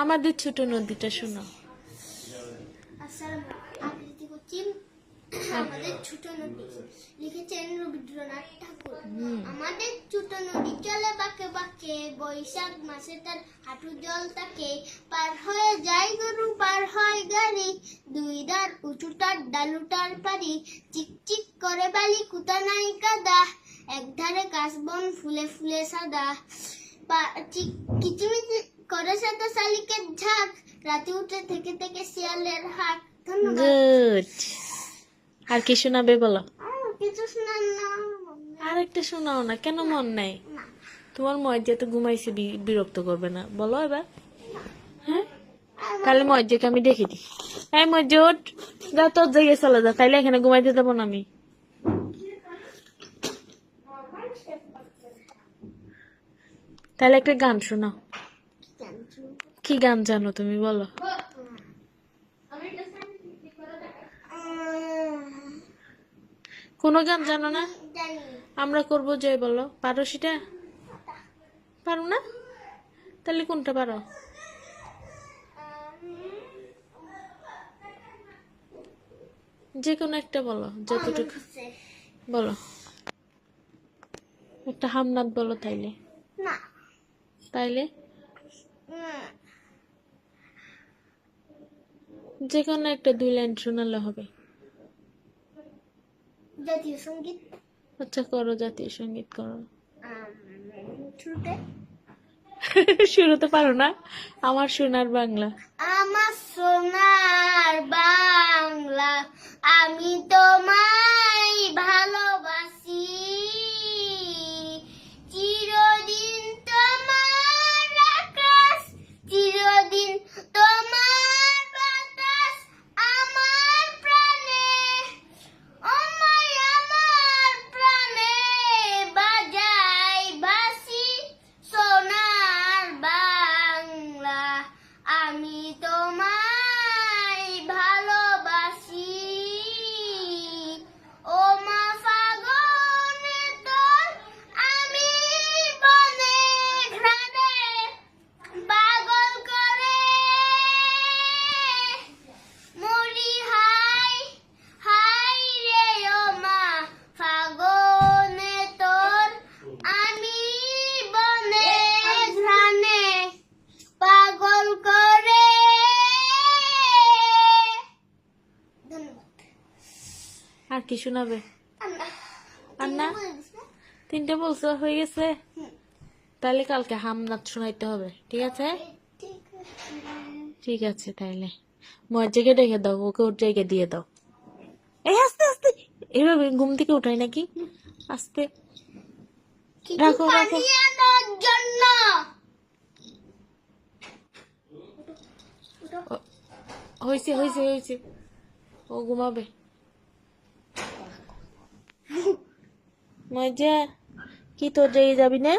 আমাদের ছোট নদীটা শোনো। আমাদের ছোট নদী। লিখেছেন রবীন্দ্রনাথ ঠাকুর। আমাদের ছোট নদী চলে বাঁকে বাঁকে। বৈশাখ মাসে তার হাঁটু জল থাকে পার হয়ে যায় গরু পার হয় গাড়ি। দুই দার উঁচুটার ডালুটার পারি। চিকচিক করে বালি কুতা নাই কাদা। একধারে কাশবন ফুলে ফুলে সাদা। পা- চিক- কিচিমিচি করে সাদা শালিকের ঝাঁক। রাতে উঠে থেকে থেকে শিয়ালের ধন্যবাদ। গুড আর কি শোনাবে বলো? কিছু শোনান না। আর একটা শোনাও না কেন মন নাই? তোমার মজ্জা তো ঘুমাইছে বিরক্ত করবে না। বলো এবার। হ্যাঁ? তাহলে মজ্জাকে আমি দেখে দিই। এই মজ্জা ওঠ যা তোর জায়গায় চলে যা তাইলে এখানে ঘুমাইতে দেবো না আমি। তাহলে একটা গান শোনাও। কি গান জানো তুমি বলো? কোনো গান জানো না? আমরা করব জয় বলো। পারো সেটা? পারো না? তাহলে কোনটা পারো? যে কোনো একটা বলো যতটুকু। বলো। একটা হামনাথ বলো তাইলে। না। তাইলে? যে কোনো একটা দুই লাইন শোনালে হবে। জাতীয় সংগীত? আচ্ছা করো জাতীয় সংগীত করো। শুরুতে? শুরুতে পারো না? আমার সোনার বাংলা। আমার সোনার বাংলা আমি তোমায় কি শোনাবে? আন্না তিনটে বলছো। হয়ে গেছে? তাহলে কালকে হামনাথ শোনাইতে হবে ঠিক আছে? ঠিক আছে তাইলে। মজ্জাকে ডেকে দাও ওকে ওর জায়গায় দিয়ে দাও। এই আস্তে আস্তে! এভাবে ঘুম থেকে উঠাই নাকি? আস্তে। রাখো, রাখো। হয়েছে হয়েছে হয়েছে ও ঘুমাবে। মজ্জা কি তোর জায়গায় যাবি না